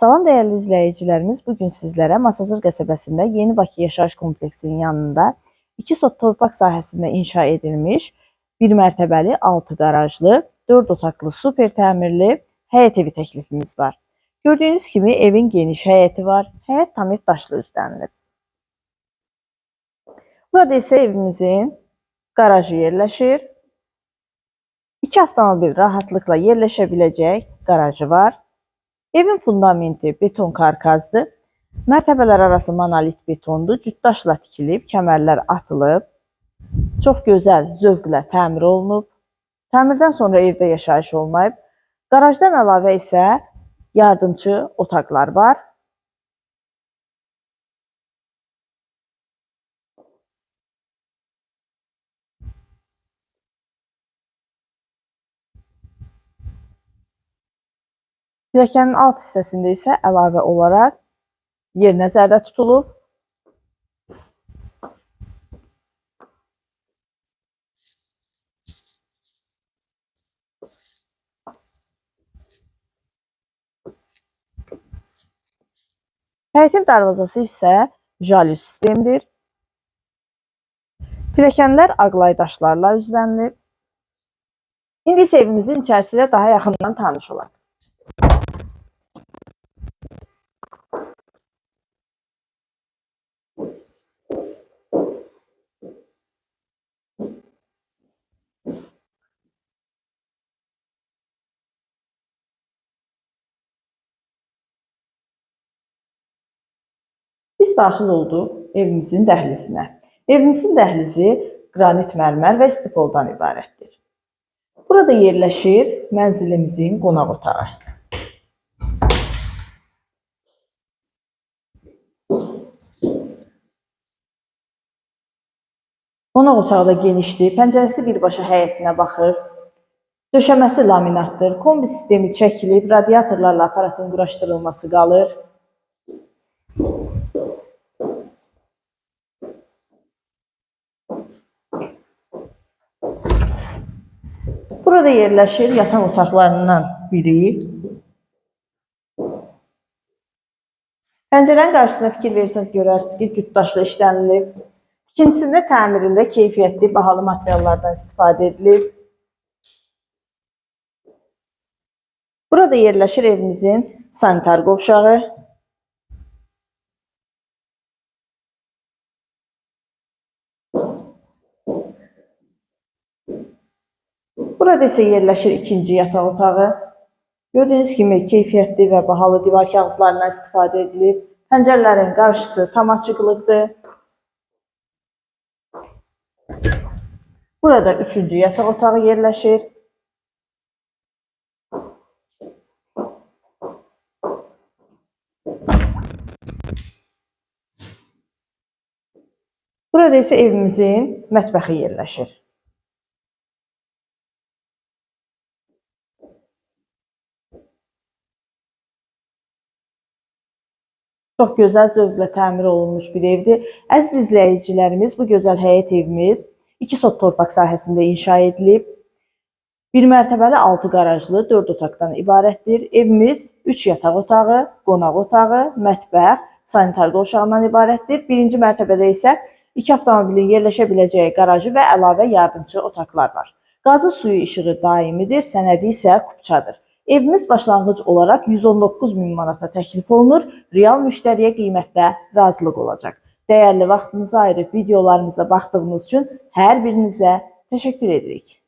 Salam değerli izleyicilerimiz, bugün sizlere Masazır qəsəbəsində Yeni Bakı Yaşayış Kompleksinin yanında 2 sot torpaq sahəsində inşa edilmiş bir mərtəbəli 6 qarajlı, 4 otaqlı super təmirli həyət evi təklifimiz var. Gördüyünüz kimi evin geniş həyəti var. Həyət tamir daşlı üstlənilib. Burada isə evimizin qarajı yerləşir. İki avtomobil rahatlıkla yerləşə biləcək qarajı var. Evin fundamenti beton karkazdır. Mərtəbələr arası monolit betondur. Cütdaşla tikilib, kəmərlər atılıb. Çox gözəl, zövqlə təmir olunub. Təmirdən sonra evdə yaşayış olmayıb. Qarajdan əlavə isə yardımçı otaqlar var. Pilləkənin alt hissəsində isə əlavə olaraq yer nəzərdə tutulub. Həyətin darvazası isə jalü sistemdir. Pilləkənlər aqlay daşlarla üzlənilib. İndi isə evimizin içərisi ilə daha yaxından tanış olaq. Daxil olduq evimizin dəhlizinə. Evimizin dəhlizi qranit mərmər və stipoldan ibarətdir. Burada yerləşir mənzilimizin qonaq otağı. Qonaq otağı da genişdir. Pəncərəsi birbaşa həyətinə baxır. Döşəməsi laminatdır. Kombi sistemi çəkilib, radiatorlarla aparatın quraşdırılması qalır. Burada yerləşir yataq otaqlarından biri. Pəncərənin qarşısında fikir versəniz görərsiniz ki, cütdaşla işlənilib. İkincisində təmirində keyfiyyətli, bahalı materiallardan istifadə edilib. Burada yerləşir evimizin sanitar qovşağı. Burada isə yerləşir ikinci yataq otağı. Gördüyünüz kimi keyfiyyətli və bahalı divar kağızlarından istifadə edilib. Pəncərələrin qarşısı tam açıqlıqdır. Burada üçüncü yataq otağı yerləşir. Burada isə evimizin mətbəxi yerləşir. Çox gözəl zövqlə təmir olunmuş bir evdir. Əziz izləyicilərimiz, bu gözəl həyət evimiz 2 sot torpaq sahəsində inşa edilib. Bir mərtəbəli 6 qarajlı 4 otaqdan ibarətdir. Evimiz 3 yataq otağı, qonaq otağı, mətbəx, sanitar qovşağından ibarətdir. Birinci mərtəbədə isə 2 avtomobilin yerləşə biləcəyi qarajı və əlavə yardımçı otaqlar var. Qazı suyu işığı daimidir, sənədi isə kupçadır. Evimiz başlanğıc olaraq 119 min manata təklif olunur. Real müştəriyə qiymətdə razılıq olacaq. Dəyərli vaxtınızı ayırıb videolarımıza baxdığınız üçün hər birinizə təşəkkür edirik.